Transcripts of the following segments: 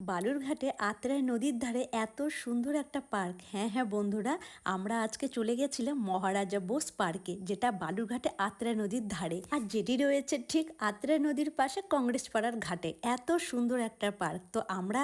বালুরঘাটে আত্রাই নদীর ধারে এত সুন্দর একটা পার্ক। হ্যাঁ হ্যাঁ বন্ধুরা, আমরা আজকে চলে গেছিলাম মহারাজা বোস পার্কে, যেটা বালুরঘাটে আত্রাই নদীর ধারে। আর যেটি রয়েছে ঠিক আত্রাই নদীর পাশে কংগ্রেস পাড়ার ঘাটে। এত সুন্দর একটা পার্ক। তো আমরা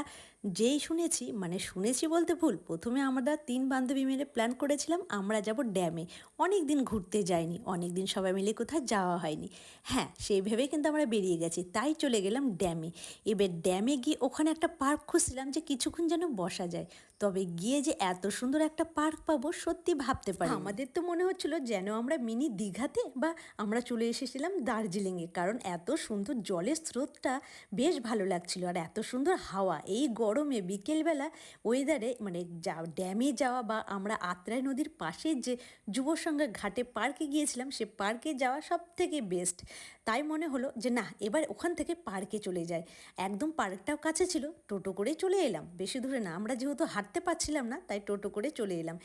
যেই শুনেছি মানে শুনেছি বলতে ভুল, প্রথমে আমরা তিন বান্ধবী মিলে প্ল্যান করেছিলাম, আমরা যাব ড্যামে। অনেক দিন ঘুরতে যাইনি অনেক দিন সবাই মিলে কোথাও যাওয়া হয়নি। হ্যাঁ সেই ভেবে কিন্তু আমরা বেরিয়ে গেছি, তাই চলে গেলাম ড্যামে। এবার ড্যামে গিয়ে ওখানে একটা পার্ক খুঁজছিলাম যে কিছুক্ষণ যেন বসা যায়। তবে গিয়ে যে এত সুন্দর একটা পার্ক পাবো সত্যি ভাবতে পারি আমাদের তো মনে হচ্ছিল যেন আমরা মিনি দীঘাতে বা আমরা চলে এসেছিলাম দার্জিলিংয়ে, কারণ এত সুন্দর জলের স্রোতটা বেশ ভালো লাগছিল। আর এত সুন্দর হাওয়া, এই গরমে বিকেলবেলা ওয়েদারে মানে যা ড্যামে যাওয়া বা আমরা আত্রাই নদীর পাশে যে যুব সংঘ ঘাটে পার্কে গিয়েছিলাম, সে পার্কে যাওয়া সব থেকে বেস্ট তাই মনে হলো যে না, এবার ওখান থেকে পার্কে চলে যায় একদম পার্কটাও কাছে ছিল টোটো করে চলে এলাম। বেশি দূরে না, আমরা যেহেতু হাঁটতে পারছিলাম না, তাই টোটো করে চলে এলাম।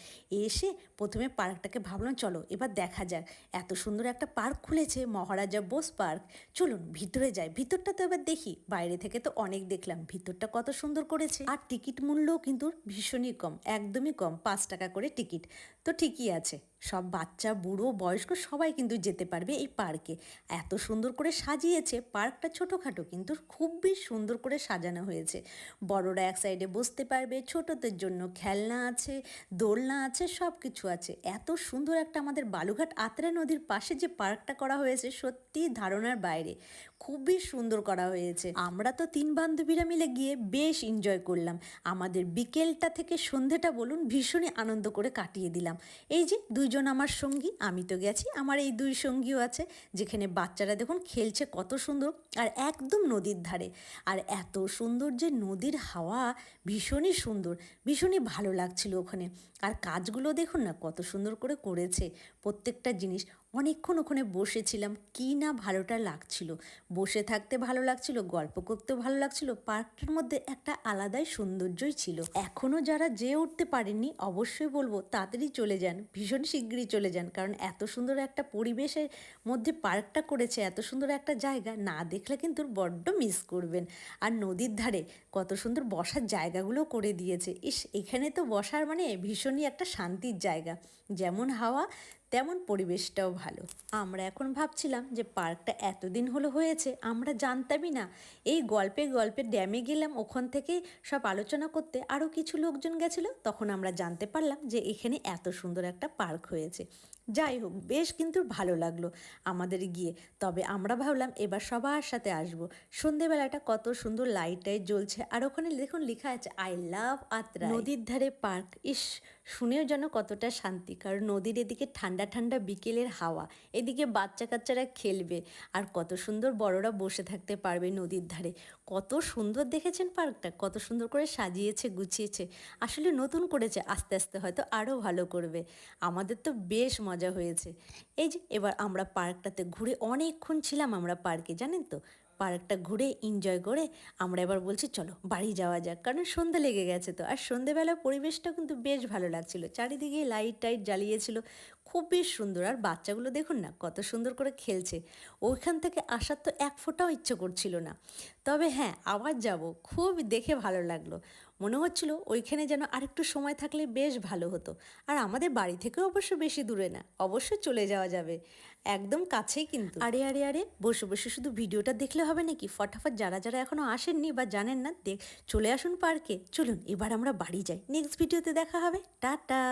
এসে প্রথমে পার্কটাকে ভাবলাম, চলো এবার দেখা যাক। এত সুন্দর একটা পার্ক খুলেছে, মহারাজা বোস পার্ক। চলুন, ভিতরে যাই। ভিতরটা তো এবার দেখি, বাইরে থেকে তো অনেক দেখলাম। ভিতরটা কত সুন্দর করেছে। আর টিকিট মূল্যও কিন্তু ভীষণই কম, একদমই কম, পাঁচ টাকা করে টিকিট। তো ঠিকই আছে, সব বাচ্চা, বুড়ো, বয়স্ক সবাই কিন্তু যেতে পারবে এই পার্কে। এত সুন্দর করে সাজিয়েছে, পার্কটা ছোটোখাটো কিন্তু খুবই সুন্দর করে সাজানো হয়েছে। বড়রা এক সাইডে বসতে পারবে, ছোটদের জন্য খেলনা আছে, দোলনা আছে সব কিছু আছে। এত সুন্দর একটা আমাদের বালুঘাট আত্রা নদীর পাশে যে পার্কটা করা হয়েছে সত্যি ধারণার বাইরে। খুবই সুন্দর করা হয়েছে। আমরা তো তিন বান্ধবীরা মিলে গিয়ে বেশ এনজয় করলাম। আমাদের বিকেলটা থেকে সন্ধেটা বলুন ভীষণই আনন্দ করে কাটিয়ে দিলাম। এই যে দুইজন আমার সঙ্গী, আমি তো গেছি, আমার এই দুই সঙ্গীও আছে, যেখানে বাচ্চারা দেখুন খেলছে কত সুন্দর, আর একদম নদীর ধারে। আর এত সুন্দর যে নদীর হাওয়া ভীষণই সুন্দর, ভীষণই ভালো লাগছিল ওখানে। আর কাজগুলো দেখুন না, কত সুন্দর করে করেছে প্রত্যেকটা জিনিস। অনেকক্ষণ ওখানে বসেছিলাম, কি না ভালোটা লাগছিল। বসে থাকতে ভালো লাগছিল, গল্প করতেও ভালো লাগছিল, পার্কটার মধ্যে একটা আলাদাই সৌন্দর্যই ছিল। এখনও যারা যেয়ে উঠতে পারেননি, অবশ্যই বলব তাড়াতাড়ি চলে যান, ভীষণ শিগগিরই চলে যান, কারণ এত সুন্দর একটা পরিবেশের মধ্যে পার্কটা করেছে, এত সুন্দর একটা জায়গা, না দেখলে কিন্তু বড্ড মিস করবেন। আর নদীর ধারে কত সুন্দর বসার জায়গাগুলো করে দিয়েছে। ইস, এখানে তো বসার মানে ভীষণই একটা শান্তির জায়গা। যেমন হাওয়া তেমন পরিবেশটাও ভালো। আমরা এখন ভাবছিলাম যে পার্কটা এতদিন হলো হয়েছে, আমরা জানতামই না। এই গল্পে গল্পে ড্যামে গেলাম, ওখান থেকে সব আলোচনা করতে আরও কিছু লোকজন গেছিল, তখন আমরা জানতে পারলাম যে এখানে এত সুন্দর একটা পার্ক হয়েছে। যাই হোক, বেশ কিন্তু ভালো লাগল আমাদের গিয়ে। তবে আমরা ভাবলাম এবার সবার সাথে আসব। সন্ধেবেলাটা কত সুন্দর লাইট টাইট জ্বলছে। আর ওখানে দেখুন লেখা আছে আই লাভ আত্রা নদীর ধারে পার্ক, ইস শুনেও যেন কতটা শান্তি, কারণ নদীর এদিকে ঠান্ডা ঠান্ডা বিকেলের হাওয়া, এদিকে বাচ্চা কাচ্চারা খেলবে, আর কত সুন্দর বড়রা বসে থাকতে পারবে নদীর ধারে। কত সুন্দর দেখেছেন পার্কটা, কত সুন্দর করে সাজিয়েছে, গুছিয়েছে। আসলে নতুন করেছে, আস্তে আস্তে হয়তো আরও ভালো করবে। আমাদের তো বেশ মজা হয়েছে। এই যে, এবার আমরা পার্কটাতে ঘুরে অনেকক্ষণ ছিলাম আমরা পার্কে, জানেন তো? পার্কটা ঘুরে এনজয় করে আমরা এবার বলছি, চলো, বাড়ি যাওয়া যাক। কারণ সন্ধে লেগে গেছে তো। আর সন্ধেবেলা পরিবেশটা কিন্তু বেশ ভালো লাগছিল। চারিদিকে লাইট টাইট জ্বালিয়েছিল। খুব বেশ সুন্দর। আর বাচ্চাগুলো দেখুন না, কত সুন্দর করে খেলছে। ওইখান থেকে আসার তো এক ফোঁটাও ইচ্ছে করছিল না। তবে হ্যাঁ আবার যাব। খুব দেখে ভালো লাগল। মনে হচ্ছিল ওইখানে যেন আরেকটু সময় থাকলে বেশ ভালো হতো। আর আমাদের বাড়ি থেকেও অবশ্য বেশি দূরে না অবশ্যই চলে যাওয়া যাবে। একদম কাছেই কিন্তু। আরে আরে আরে, বসে বসে, শুধু ভিডিওটা দেখলে হবে নাকি? ফটাফট যারা যারা এখনও আসেননি বা জানেন না দেখ চলে আসুন পার্কে। চলুন, এবার আমরা বাড়ি যাই। নেক্সট ভিডিওতে দেখা হবে। টাটা!